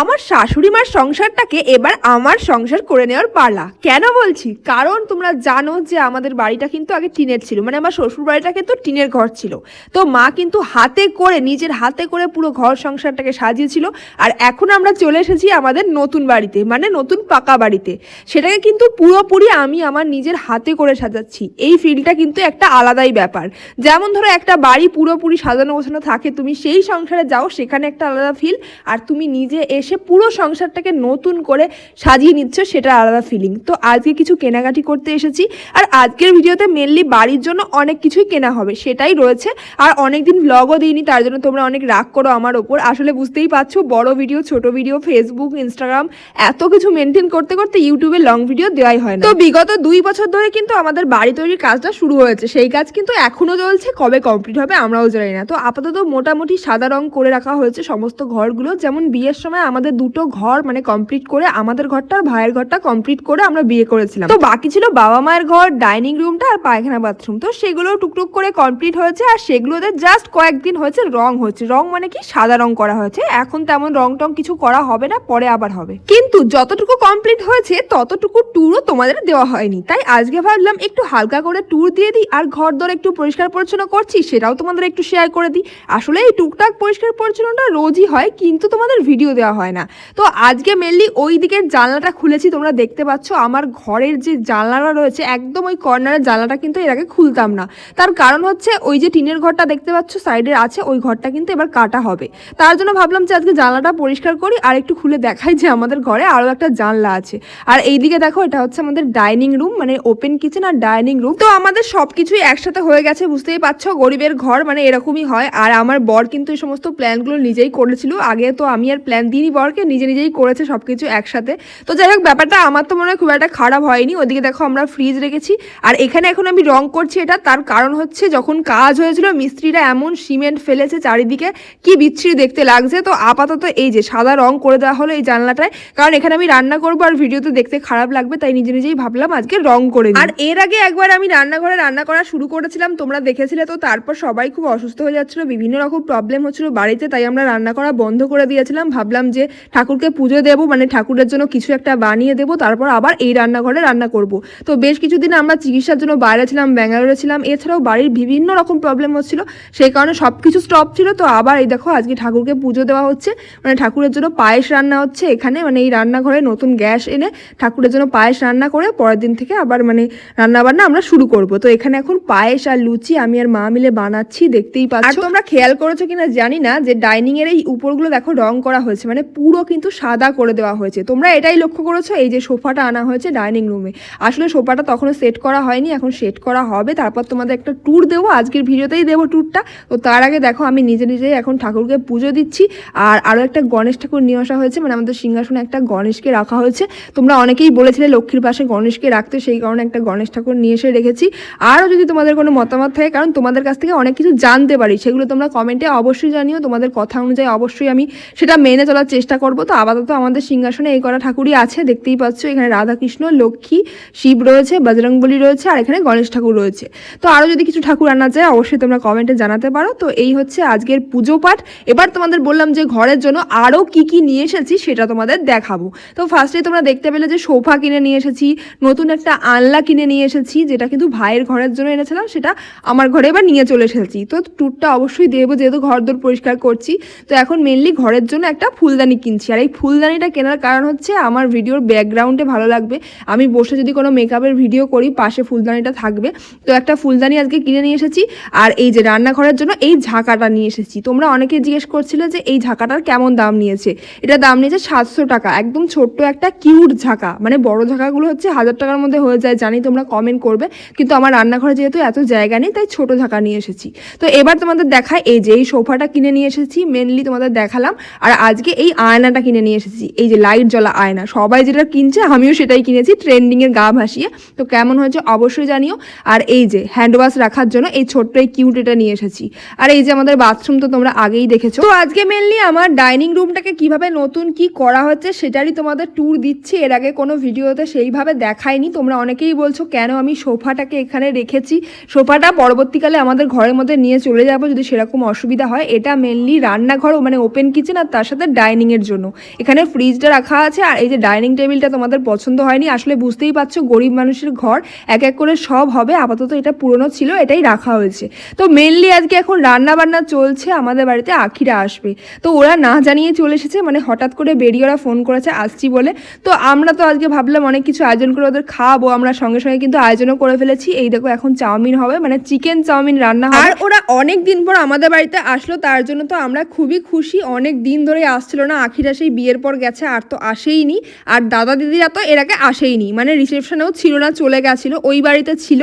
আমার শাশুড়ি মার সংসারটাকে এবার আমার সংসার করে নেওয়ার পালা। কেন বলছি? কারণ তোমরা জানো যে আমাদের বাড়িটা কিন্তু আগে টিনের ছিল। মানে আমার শ্বশুর বাড়িটা কিন্তু টিনের ঘর ছিল। তো মা কিন্তু হাতে করে, নিজের হাতে করে পুরো ঘর সংসারটাকে সাজিয়েছিল। আর এখন আমরা চলে এসেছি আমাদের নতুন বাড়িতে মানে নতুন পাকা বাড়িতে। সেটাকে কিন্তু পুরোপুরি আমি আমার নিজের হাতে করে সাজাচ্ছি। এই ফিলটা কিন্তু একটা আলাদাই ব্যাপার। যেমন ধরো একটা বাড়ি পুরোপুরি সাজানো গোছানো থাকে, তুমি সেই সংসারে যাও, সেখানে একটা আলাদা ফিল আর তুমি নিজে এসে পুরো সংসারটাকে নতুন করে সাজিয়ে নিচ্ছ, সেটা আলাদা ফিলিং তো আজকে কিছু কেনাকাটি করতে এসেছি, আর আজকের ভিডিওতে মেনলি বাড়ির জন্য অনেক কিছুই কেনা হবে, সেটাই রয়েছে। আর অনেকদিন ব্লগও দিইনি, তার জন্য তোমরা অনেক রাগ করো আমার ওপর। আসলে বুঝতেই পারছ, বড় ভিডিও ছোট ভিডিও ফেসবুক ইনস্টাগ্রাম এত কিছু মেনটেন করতে করতে ইউটিউবে লং ভিডিও দেওয়াই হয় না। তো বিগত দুই বছর ধরে কিন্তু আমাদের বাড়ি তৈরির কাজটা শুরু হয়েছে, সেই কাজ কিন্তু এখনও চলছে, কবে কমপ্লিট হবে আমরাও জানি না। তো আপাতত মোটামুটি সাদা রং করে রাখা হয়েছে সমস্ত ঘরগুলো, যেমন বিয়ের সময় আমাদের দুটো ঘর মানে কমপ্লিট করে আমাদের ঘরটা আর ভাইয়ের ঘরটা কমপ্লিট করে আমরা বিয়ে করেছিলাম। তো বাকি ছিল বাবা মায়ের ঘর ডাইনিং রুমটা আর পায়খানা বাথরুম তো সেগুলো টুকটুক করে কমপ্লিট হয়েছে আর সেগুলোতে জাস্ট কয়েকদিন হয়েছে রং হচ্ছে। রং মানে কি? সাদা রং করা হয়েছে। এখন তেমন রং টং কিছু করা হবে না, পরে আবার হবে। কিন্তু যতটুকু কমপ্লিট হয়েছে, ততটুকু ট্যুরও তোমাদের দেওয়া হয়নি। তাই আজকে ভাবলাম একটু হালকা করে ট্যুর দিয়ে দিই আর ঘর দর একটু পরিষ্কার পরিচ্ছন্ন করছি, সেটাও তোমাদের একটু শেয়ার করে দিই। আসলে এই টুকটাক পরিষ্কার পরিচ্ছন্নটা রোজই হয়, কিন্তু তোমাদের ভিডিও দেওয়া হয় না। তো আজকে মেনলি ওই দিকের জানলাটা খুলেছি, তোমরা দেখতে পাচ্ছ আমার ঘরের যে জানলাটা রয়েছে, একদম ওই কর্নারের জানলাটা কিন্তু এর আগে খুলতাম না। তার কারণ হচ্ছে ওই যে টিনের ঘরটা দেখতে পাচ্ছ সাইডে আছে, ওই ঘরটা কিন্তু এবার কাটা হবে। তার জন্য ভাবলাম যে আজকে জানলাটা পরিষ্কার করি আর একটু খুলে দেখাই যে আমাদের ঘরে আরও একটা জানলা আছে। আর এইদিকে দেখো, এটা হচ্ছে আমাদের ডাইনিং রুম মানে ওপেন কিচেন আর ডাইনিং রুম তো আমাদের সব কিছুই একসাথে হয়ে গেছে, বুঝতেই পারছ? গরিবের ঘর মানে এরকমই হয়। আর আমার বর কিন্তু এই সমস্ত প্ল্যানগুলো নিজেই করেছিল। আগে তো আমি আর প্ল্যান দিইনি বরকে নিজে নিজেই করেছে সব কিছু একসাথে। তো যাই হোক, ব্যাপারটা আমার তো মনে হয় খুব একটা খারাপ হয়নি। ওদিকে দেখো আমরা ফ্রিজ রেখেছি। আর এখানে এখন আমি রং করছি এটা, তার কারণ হচ্ছে যখন কাজ হয়েছিল, মিস্ত্রিরা এমন সিমেন্ট ফেলেছে চারিদিকে, কি বিচ্ছিরি দেখতে লাগছে। তো আপাতত এই যে সাদা রং করে দেওয়া হলো এই জানলাটায়, কারণ এখানে আমি রান্না করব আর ভিডিওতে দেখতে খারাপ লাগবে, তাই নিজে নিজেই ভাবলাম আজকে রং করে আর এর আগে একবার আমি রান্নাঘরে রান্না করা শুরু করেছিলাম, তোমরা দেখেছিলে তো, তারপর সবাই খুব অসুস্থ হয়ে যাচ্ছিল, বিভিন্ন রকম প্রবলেম হচ্ছিল বাড়িতে, তাই আমরা রান্না করা বন্ধ করে দিয়েছিলাম। ভাবলাম যে ঠাকুরকে পুজো দেবো মানে ঠাকুরের জন্য কিছু একটা বানিয়ে দেবো তারপর আবার এই রান্নাঘরে রান্না করব। তো বেশ কিছুদিন আমরা চিকিৎসার জন্য বাইরে ছিলাম ব্যাঙ্গালোরে ছিলাম এছাড়াও বাড়ির বিভিন্ন রকম প্রবলেম হচ্ছিল সেই কারণে সব কিছু স্টপ ছিল। তো আবার এই দেখো আজকে ঠাকুরকে পুজো দেওয়া হচ্ছে মানে ঠাকুরের জন্য পায়েস রান্না হচ্ছে এখানে মানে এই রান্নাঘরে নতুন গ্যাস এনে ঠাকুরের জন্য পায়েস রান্না করে পরের দিন থেকে আবার মানে রান্না বান্না আমরা শুরু করব। তো এখানে এখন পায়েস আর লুচি আমি আর মা মিলে বানাচ্ছি দেখতেই পাচ্ছ। আর তোমরা খেয়াল করেছ কিনা জানি না যে ডাইনিং এর এই উপরগুলো দেখো রং করা হয়েছে মানে পুরো কিন্তু সাদা করে দেওয়া হয়েছে। তোমরা এটাই লক্ষ্য করেছ, এই যে সোফাটা আনা হয়েছে ডাইনিং রুমে। আসলে সোফাটা তখনও সেট করা হয়নি, এখন সেট করা হবে। তারপর তোমাদের একটা ট্যুর দেবো, আজকের ভিডিওতেই দেবো ট্যুরটা তো তার আগে দেখো, আমি নিজে নিজেই এখন ঠাকুরকে পুজো দিচ্ছি। আর আরও একটা গণেশ ঠাকুর নিয়ে আসা হয়েছে মানে আমাদের সিংহাসনে একটা গণেশকে রাখা হয়েছে। তোমরা অনেকেই বলেছিলে লক্ষ্মীর পাশে গণেশকে রাখতে, সেই কারণে একটা গণেশ ঠাকুর নিয়ে এসে রেখেছি। আরও যদি তোমাদের কোনো মতামত থাকে, কারণ তোমাদের কাছ থেকে অনেক কিছু জানতে পারি, সেগুলো তোমরা কমেন্টে অবশ্যই জানিও। তোমাদের কথা অনুযায়ী অবশ্যই আমি সেটা মেনে চলার চেষ্টা করব। তো আপাতত আমাদের সিংহাসনে এই করা ঠাকুরই আছে, দেখতেই পাচ্ছ এখানে রাধাকৃষ্ণ, লক্ষ্মী, শিব রয়েছে, বজরংবলী রয়েছে, আর এখানে গণেশ ঠাকুর রয়েছে। তো আরও যদি কিছু ঠাকুর আনা যায়, অবশ্যই তোমরা কমেন্টে জানাতে পারো। তো এই হচ্ছে আজকের পুজো পাঠ। এবার তোমাদের বললাম যে ঘরের জন্য আরও কি কি নিয়ে এসেছি, সেটা তোমাদের দেখাবো। তো ফার্স্টে তোমরা দেখতে পেলে যে সোফা কিনে নিয়ে এসেছি, নতুন একটা আনলা কিনে নিয়ে এসেছি, যেটা কিন্তু ভাইয়ের ঘরের জন্য এনেছিলাম, সেটা আমার ঘরে এবার নিয়ে চলে এসেছি। তো ট্যুরটা অবশ্যই দেবো, যেহেতু ঘর দোর পরিষ্কার করছি। তো এখন মেনলি ঘরের জন্য একটা ফুলদানি কিনছি। আর এই ফুলদানিটা কেনার কারণ হচ্ছে আমার ভিডিওর ব্যাকগ্রাউন্ডে ভালো লাগবে। আমি বসে যদি কোনো মেকআপের ভিডিও করি, পাশে ফুলদানিটা থাকবে। তো একটা ফুলদানি আজকে কিনে নিয়ে এসেছি। আর এই যে রান্নাঘরের জন্য এই ঝাঁকাটা নিয়ে এসেছি। তোমরা অনেকে জিজ্ঞেস করছিলে যে এই ঝাঁকাটার কেমন দাম নিয়েছে? এটা দাম নিয়েছে সাতশো টাকা। একদম ছোট্ট একটা কিউট ঝাঁকা। মানে বড় ঝাঁকাগুলো হচ্ছে হাজার টাকার মধ্যে হয়ে যায়, জানি তোমরা কমেন্ট করবে। কিন্তু আমার রান্নাঘরে যেহেতু এত জায়গা নেই, তাই ছোট ঝাঁকা নিয়ে এসেছি। তো এবার তোমাদের দেখায় এই যে এই সোফাটা কিনে নিয়ে এসেছি মেনলি তোমাদের দেখালাম। আর আজকে এই আয়নাটা কিনে নিয়ে এসেছি। এই যে লাইট জ্বলা আয়না, সবাই যেটা কিনছে, আমিও সেটাই কিনেছি ট্রেন্ডিংয়ের গা ভাসিয়ে। তো কেমন হয়েছে অবশ্যই জানিও। আর এই যে হ্যান্ড ওয়াশ রাখার জন্য এই ছোট্ট এই কিউট এটা নিয়ে এসেছি। আর এই যে আমাদের বাথরুম তো তোমরা আগেই দেখেছ। তো আজকে মেনলি আমার ডাইনিং রুমটাকে কীভাবে নতুন কি করা হচ্ছে সেটারই তোমাদের ট্যুর দিচ্ছি। এর আগে কোনো ভিডিওতে সেইভাবে দেখায়নি তোমরা অনেকেই বলছো, কেন আমি সোফাটাকে এখানে রেখেছি? সোফাটা পরবর্তীকালে আমাদের ঘরের মধ্যে নিয়ে চলে যাব যদি সেরকম অসুবিধা হয়। এটা মেনলি রান্নাঘর মানে ওপেন কিচেন আর তার সাথে ডাইনিং ডাইনিংয়ের জন্য। এখানে ফ্রিজটা রাখা আছে, আর এই যে ডাইনিং টেবিলটা তোমাদের পছন্দ হয়নি, আসলে বুঝতেই পারছ গরিব মানুষের ঘর, এক এক করে সব হবে, আপাতত এটা পুরনো ছিল, এটাই রাখা হয়েছে। তো মেনলি আজকে এখন রান্না বান্না চলছে, আমাদের বাড়িতে আখিরা আসবে। তো ওরা না জানিয়ে চলে এসেছে মানে হঠাৎ করে বেরিয়ে ওরা ফোন করেছে, আসছি বলে। তো আমরা তো আজকে ভাবলাম অনেক কিছু আয়োজন করে ওদের খাওয়াবো, আমরা সঙ্গে সঙ্গে কিন্তু আয়োজনও করে ফেলেছি। এই দেখো এখন চাউমিন হবে মানে চিকেন চাউমিন রান্না আর ওরা অনেক দিন পর আমাদের বাড়িতে আসলো, তার জন্য তো আমরা খুবই খুশি, অনেক দিন ধরে আসছিল না আখিরা সেই বিয়ের পর গেছে, আর তো আসেইনি। আর দাদা দিদিরা তো এর আগে আসেইনি। মানে রিসেপশনেও ছিল না, চলে গেছিল, ওই বাড়িতে ছিল।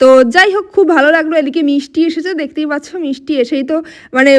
তো যাই হোক, খুব ভালো লাগল এদিকে মিষ্টি এসেছে, দেখতেই পাচ্ছ মিষ্টি এসেই তো মানে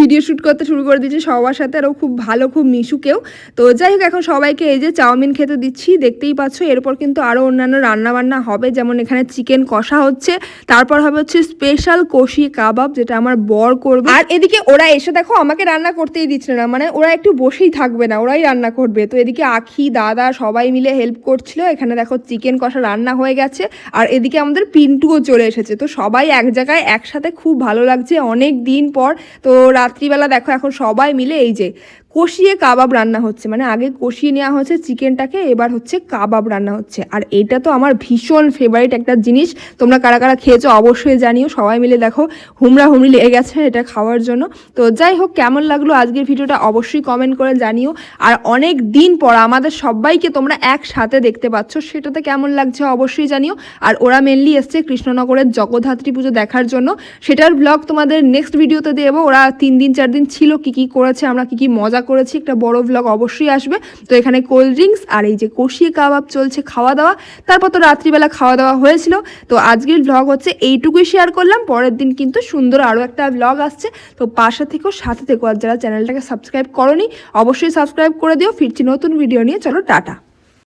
ভিডিও শ্যুট করতে শুরু করে দিয়েছে, সবার সাথে আরও খুব ভালো, খুব মিশুকেও। তো যাই হোক, এখন সবাইকে এই যে চাউমিন খেতে দিচ্ছি, দেখতেই পাচ্ছ এরপর কিন্তু আরও অন্যান্য রান্না বান্না হবে, যেমন এখানে চিকেন কষা হচ্ছে, তারপর হবে হচ্ছে স্পেশাল কষি কাবাব, যেটা আমার বর করবে। আর এদিকে ওরা এসে দেখো, আমাকে রান্না করতেই দিচ্ছে না মানে ওরা একটু বসেই থাকবে না, ওরাই রান্না করবে। তো এদিকে আখি, দাদা সবাই মিলে হেল্প করছিল, এখানে দেখো চিকেন কষা রান্না হয়ে গেছে, আর এদিকে আমাদের পিন্টুও চলে এসেছে। তো সবাই এক জায়গায় একসাথে খুব ভালো লাগছে। অনেক দিন পর তো রাত্রিবেলা দেখো এখন সবাই মিলে এই যে কষিয়ে কাবাব রান্না হচ্ছে মানে আগে কষিয়ে নেওয়া হয়েছে চিকেনটাকে, এবার হচ্ছে কাবাব রান্না হচ্ছে। আর এটা তো আমার ভীষণ ফেভারিট একটা জিনিস। তোমরা কারা কারা খেয়েছো অবশ্যই জানিও। সবাই মিলে দেখো, হুমড়া হুমড়ি লেগে গেছে এটা খাওয়ার জন্য। তো যাই হোক, কেমন লাগল আজকের ভিডিওটা অবশ্যই কমেন্ট করে জানিও। আর অনেক দিন পর আমাদের সবাইকে তোমরা একসাথে দেখতে পাচ্ছ, সেটাতে কেমন লাগছে অবশ্যই জানিও। আর ওরা মেনলি এসছে কৃষ্ণনগরের জগদ্ধাত্রী পুজো দেখার জন্য। সেটার ব্লগ তোমাদের নেক্সট ভিডিওতে দেবো। ওরা তিন দিন, চার দিন ছিল, কি কি করেছে, আমরা কি কি মজা করেছি, একটা বড় ব্লগ অবশ্যই আসবে। তো এখানে কোল্ড ড্রিঙ্কস আর এই যে কষিয়ে কাবাব চলছে খাওয়া দাওয়া। তারপর তো রাত্রিবেলা খাওয়া দাওয়া হয়েছিল। তো আজকের ব্লগ হচ্ছে এইটুকুই শেয়ার করলাম। পরের দিন কিন্তু সুন্দর আরও একটা ব্লগ আসছে। তো পাশে থেকেও সাথে থেকেও আর যারা চ্যানেলটাকে সাবস্ক্রাইব করনি, অবশ্যই সাবস্ক্রাইব করে দিও। ফিরছি নতুন ভিডিও নিয়ে। চলো, টাটা।